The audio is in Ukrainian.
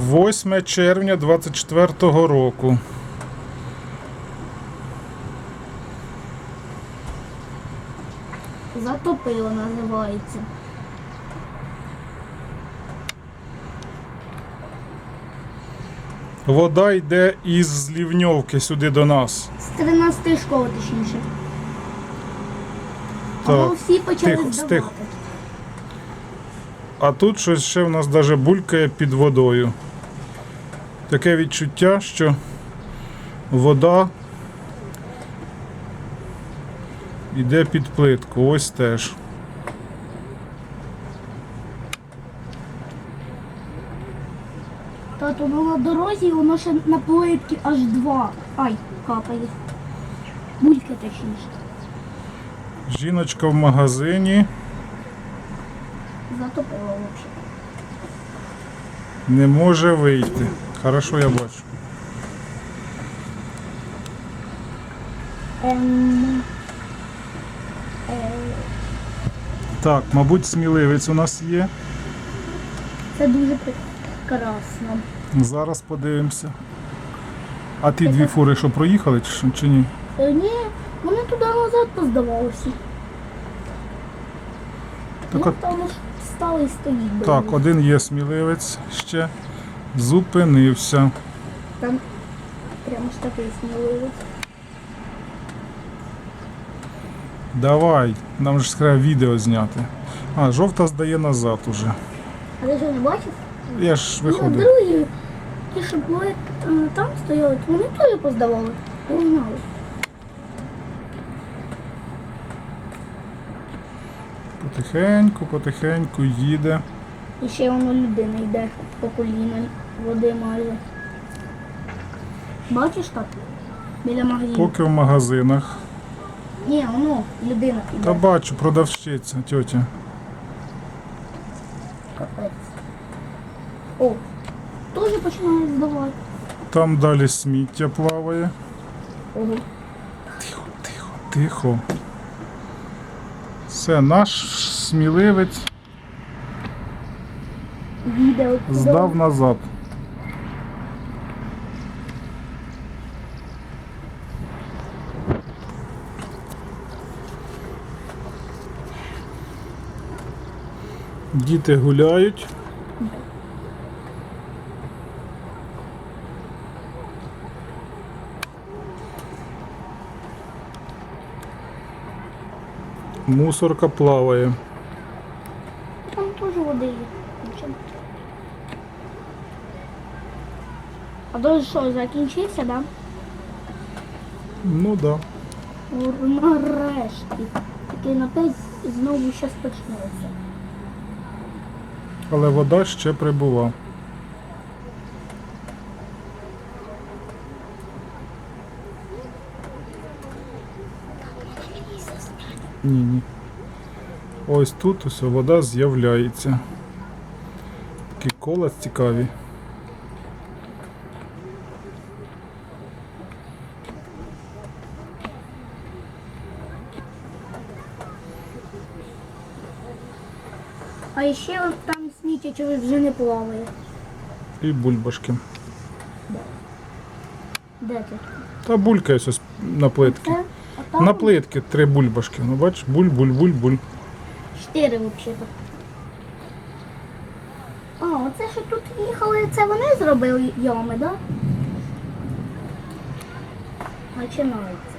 8 червня 24-го року. Затопило називається. Вода йде із Злівньовки сюди до нас. З 13 школи, точніше. Так, Або всі почали тихо, здавати. тихо. А тут щось ще в нас даже булькає під водою. Таке відчуття, що вода йде під плитку. Ось теж. Тато, ну на дорозі воно ще на плитки аж два. Ай, капає. Бульки точніше. Жіночка в магазині Затопило взагалі. не може вийти. Хорошо, я бачу. Ем... Так, мабуть, сміливець у нас є. це дуже прекрасно. Зараз подивимося. А ті дві фури, що проїхали, чи, чи ні? Е, ні, вони туди назад поздавалися. Так, ну, от- там ж стали і стоїть. блін. Так, один є сміливець ще. Зупинився. Там прямо ж такий сміливий. Давай, нам ж треба відео зняти. А, жовта здає назад уже. А ти що не бачив? Я ж Ну, виходив. другі, ті, що були там стояли, вони теж поздавали. Погнали. Потихеньку, потихеньку їде. І ще воно людина йде по коліна води майже. Бачиш так? Біля магазину. Поки в магазинах. Ні, воно, людина Та бачу, продавщиця, тьотя. Капець. О, теж починає здавати. Там далі сміття плаває. Ого. Тихо, тихо, тихо. Все, наш сміливець Відео. здав назад. Діти гуляють. Мусорка плаває. Там теж води є. А то що, закінчився, да? Ну да. Нарешті. Такий напись знову щось почнеться. Але вода ще прибула. Ні, ні. Ось тут ось вода з'являється. Такі кола цікаві. А ще там сміття вже не плаває. І бульбашки. Де ти? Та булька ось на плитки. Там На плитки три бульбашки. Ну бачиш, буль, буль, буль, буль. чотири взагалі. А, оце що тут їхали, це вони зробили ями, так? Да? Починається.